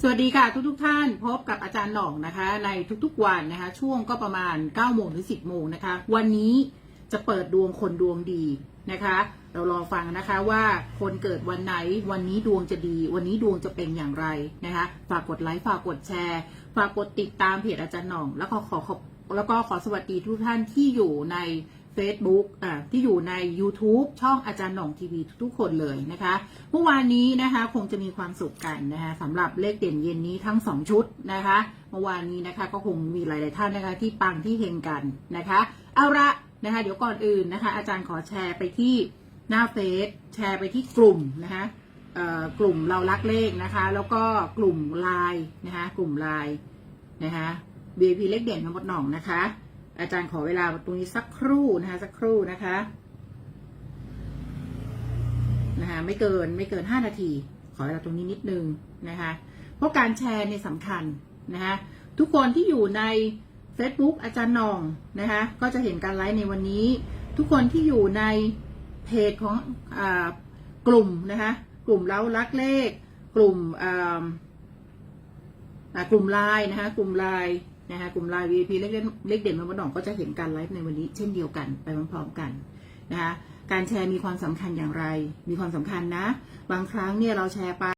สวัสดีค่ะทุกทุกท่านพบกับอาจารย์หน่องนะคะ ในทุกๆวันนะคะ ช่วงก็ประมาณ9โมงถึง10โมงนะคะ วันนี้จะเปิดดวงคนดวงดีนะคะ เราลองฟังนะคะว่าคนเกิดวันไหน วันนี้ดวงจะดี วันนี้ดวงจะเป็นอย่างไรนะคะ ฝากกดไลค์ฝากกดแชร์ ฝากกดติดตามเพจอาจารย์หน่อง แล้วก็ขอขอบแล้วก็ขอสวัสดีทุกท่านที่อยู่ใน Facebook อ่าที่อยู่ใน YouTube ช่องอาจารย์หน่องทีวีทุกๆคนเลยนะคะเมื่อวานนี้นะคะคงจะมีความสุขกันนะคะสำหรับเลขเด่นเย็นนี้ทั้ง 2 ชุดนะคะเมื่อวานนี้นะคะก็คงมีหลาย ๆ ท่านนะคะ ที่ปังที่เฮงกันนะคะเอาละนะคะเดี๋ยวก่อนอื่นนะคะ อาจารย์ขอแชร์ไปที่หน้าเฟซแชร์ไปที่กลุ่มนะคะเอ่อกลุ่มเรารักเลขนะคะ แล้วก็กลุ่มไลน์นะคะ กลุ่มไลน์นะคะ VIP เลขเด่นทั้งหมดหน่องนะคะ อาจารย์ขอเวลาตรงนี้สักครู่นะคะสักครู่นะคะนะคะไม่เกินไม่เกิน 5 นาที ขอเวลาตรงนี้นิดนึงนะคะเพราะการแชร์เนี่ยสำคัญนะคะทุกคนที่อยู่ใน Facebook อาจารย์นองนะคะก็จะเห็นการไลฟ์ในวันนี้ ทุกคนที่อยู่ในเพจของอกลุ่มนะคะกลุ่มเล้ารักเลข กลุ่มกลุ่มไลน์นะคะกลุ่มไลน์ นะคะกลุ่มไลน์ VIP เล็กเด่นเล็กเด่นมาบนหนองก็จะเห็นการไลฟ์ในวันนี้ เช่นเดียวกันไปพร้อมๆกันนะคะการแชร์มีความสำคัญอย่างไร มีความสำคัญนะ บางครั้งเนี่ยเราแชร์ไป